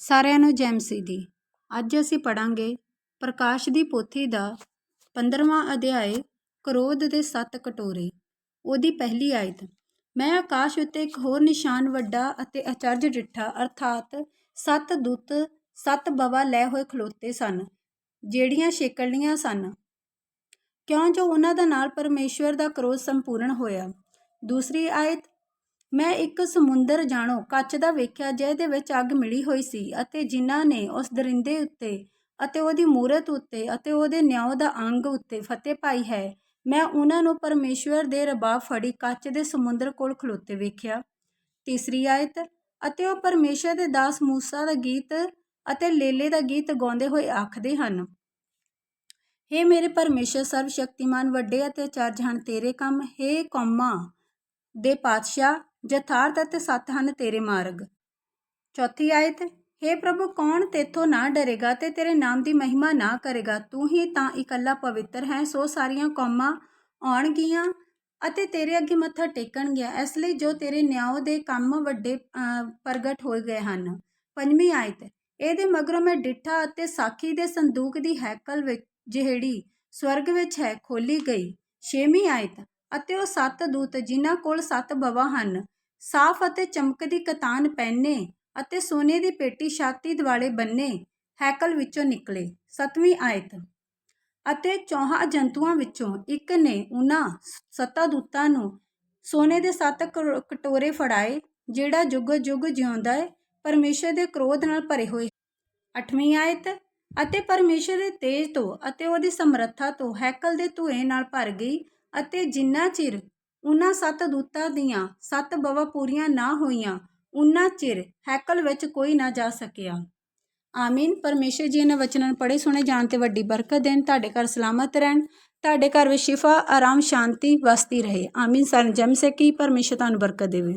ਸਾਰਿਆਂ ਨੂੰ ਜੈ ਮਸੀਹ ਦੀ। ਅੱਜ ਅਸੀਂ ਪੜਾਂਗੇ ਪ੍ਰਕਾਸ਼ ਦੀ ਪੋਥੀ ਦਾ 15ਵਾਂ ਅਧਿਆਏ ਕ੍ਰੋਧ ਦੇ ਸੱਤ ਕਟੋਰੇ। ਉਹਦੀ ਪਹਿਲੀ ਆਇਤ, ਮੈਂ ਆਕਾਸ਼ ਉੱਤੇ ਇੱਕ ਹੋਰ ਨਿਸ਼ਾਨ ਵੱਡਾ ਅਤੇ ਅਚਰਜ ਡਿੱਠਾ, ਅਰਥਾਤ ਸੱਤ ਦੂਤ, ਸੱਤ ਬਵਾ ਲੈ ਹੋਏ ਖਲੋਤੇ ਸਨ, ਜਿਹੜੀਆਂ ਛੇਕਲੀਆਂ ਸਨ। ਕਿਉਂ ਜੋ ਉਹਨਾਂ ਦਾ ਨਾਲ ਪਰਮੇਸ਼ਵਰ ਦਾ ਕ੍ਰੋਧ ਸੰਪੂਰਨ ਹੋਇਆ? ਦੂਸਰੀ ਆਇਤ ਮੈਂ ਇੱਕ ਸਮੁੰਦਰ ਜਾਣੋ, ਕੱਚ ਦਾ ਵੇਖਿਆ ਜਿਹਦੇ ਵਿੱਚ ਅੱਗ ਮਿਲੀ ਹੋਈ ਸੀ ਅਤੇ ਜਿਨ੍ਹਾਂ ਨੇ ਉਸ ਦਰਿੰਦੇ ਉੱਤੇ ਅਤੇ ਉਹਦੀ ਮੂਰਤ ਉੱਤੇ ਅਤੇ ਉਹਦੇ ਨਿਆਂ ਦਾ ਅੰਗ ਉੱਤੇ ਫਤਿਹ ਪਾਈ ਹੈ। ਮੈਂ ਉਹਨਾਂ ਨੂੰ ਪਰਮੇਸ਼ਵਰ ਦੇ ਰਬਾਬ ਫੜੀ ਕੱਚ ਦੇ ਸਮੁੰਦਰ ਕੋਲ ਖਲੋਤੇ ਵੇਖਿਆ। ਤੀਸਰੀ ਆਇਤ, ਅਤੇ ਉਹ ਪਰਮੇਸ਼ਰ ਦੇ ਦਾਸ ਮੂਸਾ ਦਾ ਗੀਤ ਅਤੇ ਲੇਲੇ ਦਾ ਗੀਤ ਗਾਉਂਦੇ ਹੋਏ ਆਖਦੇ ਹਨ, ਹੇ ਮੇਰੇ ਪਰਮੇਸ਼ਰ ਸਰਵ ਸ਼ਕਤੀਮਾਨ ਵੱਡੇ ਅਤੇ ਅਚਰਜ ਹਨ ਤੇਰੇ ਕੰਮ, ਹੇ ਕੌਮਾਂ ਦੇ ਪਾਤਸ਼ਾਹ ਯਥਾਰਥ ਅਤੇ ਸੱਤ ਹਨ ਤੇਰੇ ਮਾਰਗ। ਚੌਥੀ ਆਇਤ, ਹੇ ਪ੍ਰਭੂ, ਕੌਣ ਤੇਥੋਂ ਨਾ ਡਰੇਗਾ ਤੇ ਤੇਰੇ ਨਾਮ ਦੀ ਮਹਿਮਾ ਨਾ ਕਰੇਗਾ? ਤੂੰ ਹੀ ਤਾਂ ਇਕੱਲਾ ਪਵਿੱਤਰ ਹੈ, ਸੋ ਸਾਰੀਆਂ ਕੌਮਾਂ ਆਉਣਗੀਆਂ ਅਤੇ ਤੇਰੇ ਅੱਗੇ ਮੱਥਾ ਟੇਕਣਗੀਆਂ ਇਸ ਲਈ ਜੋ ਤੇਰੇ ਨਿਆਂ ਦੇ ਕੰਮ ਵੱਡੇ ਪ੍ਰਗਟ ਹੋ ਗਏ ਹਨ। ਪੰਜਵੀਂ ਆਇਤ, ਇਹਦੇ ਮਗਰੋਂ ਮੈਂ ਡਿੱਠਾ ਅਤੇ ਸਾਖੀ ਦੇ ਸੰਦੂਕ ਦੀ ਹੈਕਲ ਵਿੱਚ, ਜਿਹੜੀ ਸਵਰਗ ਵਿੱਚ ਹੈ, ਖੋਲੀ ਗਈ। ਛੇਵੀਂ ਆਇਤ ਅਤੇ ਉਹ ਸੱਤ ਦੂਤ ਜਿਨ੍ਹਾਂ ਕੋਲ ਸੱਤ ਬਵਾ ਹਨ, ਸਾਫ਼ ਅਤੇ ਚਮਕਦੀ ਕਤਾਨ ਪਹਿਨੇ ਅਤੇ ਸੋਨੇ ਦੀ ਪੇਟੀ ਛਾਤੀ ਦਿਵਾਲੇ ਬੰਨੇ, ਹੈਕਲ ਵਿੱਚੋਂ ਨਿਕਲੇ, ਸਤਵੀਂ ਆਇਤ। ਅਤੇ ਚੌਹਾਂ ਜੰਤੂਆਂ ਵਿੱਚੋਂ ਇੱਕ ਨੇ ਉਹਨਾਂ ਸੱਤਾ ਦੂਤਾਂ ਨੂੰ ਸੋਨੇ ਦੇ ਸੱਤ ਕਟੋਰੇ ਫੜਾਏ, ਜਿਹੜਾ ਜੁਗ ਜੁਗ ਜਿਉਂਦਾ ਹੈ ਪਰਮੇਸ਼ਰ ਦੇ ਕ੍ਰੋਧ ਨਾਲ ਭਰੇ ਹੋਏ। ਅੱਠਵੀਂ ਆਇਤ, ਅਤੇ ਪਰਮੇਸ਼ਰ ਦੇ ਤੇਜ ਤੋਂ ਅਤੇ ਉਹਦੀ ਸਮਰੱਥਾ ਤੋਂ ਹੈਕਲ ਦੇ ਧੂਏ ਨਾਲ ਭਰ ਗਈ ਅਤੇ ਜਿੰਨਾ ਚਿਰ ਉਹਨਾਂ ਸੱਤ ਦੂਤਾਂ ਦੀਆਂ ਸੱਤ ਬਵਾ ਪੂਰੀਆਂ ਨਾ ਹੋਈਆਂ ਉਨਾ ਚਿਰ ਹੈਕਲ ਵਿੱਚ ਕੋਈ ਨਾ ਜਾ ਸਕਿਆ। ਆਮੀਨ। ਪਰਮੇਸ਼ਰ ਜੀ, ਇਹਨਾਂ ਵਚਨਾਂ ਨੂੰ ਪੜ੍ਹੇ ਸੁਣੇ ਜਾਣ ਤੇ ਵੱਡੀ ਬਰਕਤ ਦੇਣ। ਤੁਹਾਡੇ ਘਰ ਸਲਾਮਤ ਰਹਿਣ। ਤੁਹਾਡੇ ਘਰ ਵਿੱਚ ਸ਼ਿਫਾ, ਆਰਾਮ, ਸ਼ਾਂਤੀ ਵਸਦੀ ਰਹੇ। ਆਮੀਨ। ਸਰਨ ਜਮ ਸਕੀ। ਕੀ ਪਰਮੇਸ਼ਰ ਤੁਹਾਨੂੰ ਬਰਕਤ ਦੇਵੇ।